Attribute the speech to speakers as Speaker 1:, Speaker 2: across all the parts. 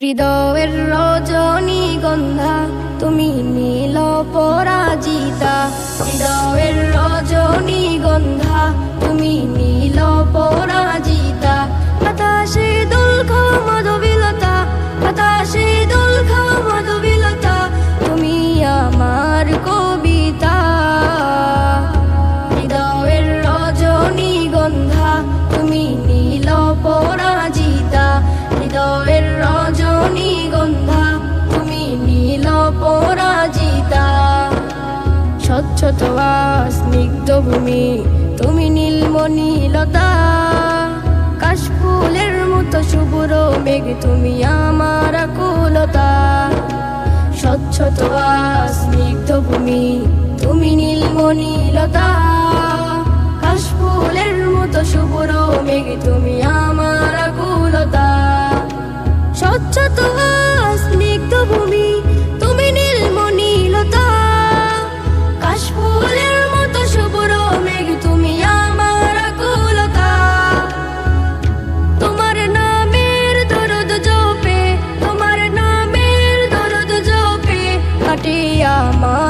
Speaker 1: হৃদয়ের রজনী গন্ধা তুমি নীল পরাজিতা। স্বচ্ছতা স্নিগ্ধ তুমি নীলমণিলতা কাশফুলের মতো শুভ্র মেঘ, তুমি আমার কুলতা স্বচ্ছতা স্নিগ্ধ ভূমি তুমি নীলমণিলতা কাশফুলের মতো শুভ্র মেঘ, তুমি আমার কুলতা স্বচ্ছতা স্নিগ্ধ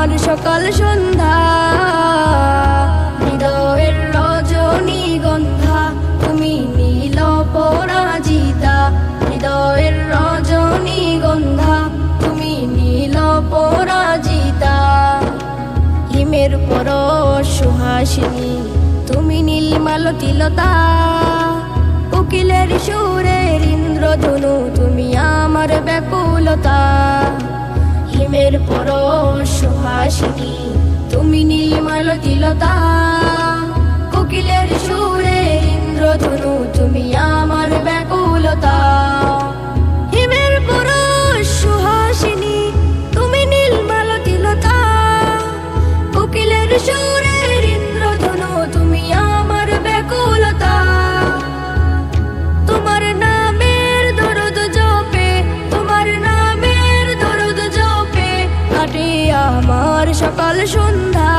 Speaker 1: আমার সকাল সন্ধ্যা। হৃদয়ের রজনী গন্ধা, তুমি নীল পরাজিতা। হৃদয়ের রজনী গন্ধা, তুমি নীল পরাজিতা। হিমের পর সুহাসিনী, তুমি নীলমালতিলতা উকিলের সুরের ইন্দ্রধনু, তুমি আমার ব্যাকুলতা। সুহাসিনী তুমি নীলমালতিলতা কোকিলের সুরে ইন্দ্রধনু, তুমি আমার ব্যাকুলতা। হিমের পরশ সুহাসিনী, তুমি নীলমালতিলতা কোকিলের সুরের আমার সকাল সন্ধ্যা।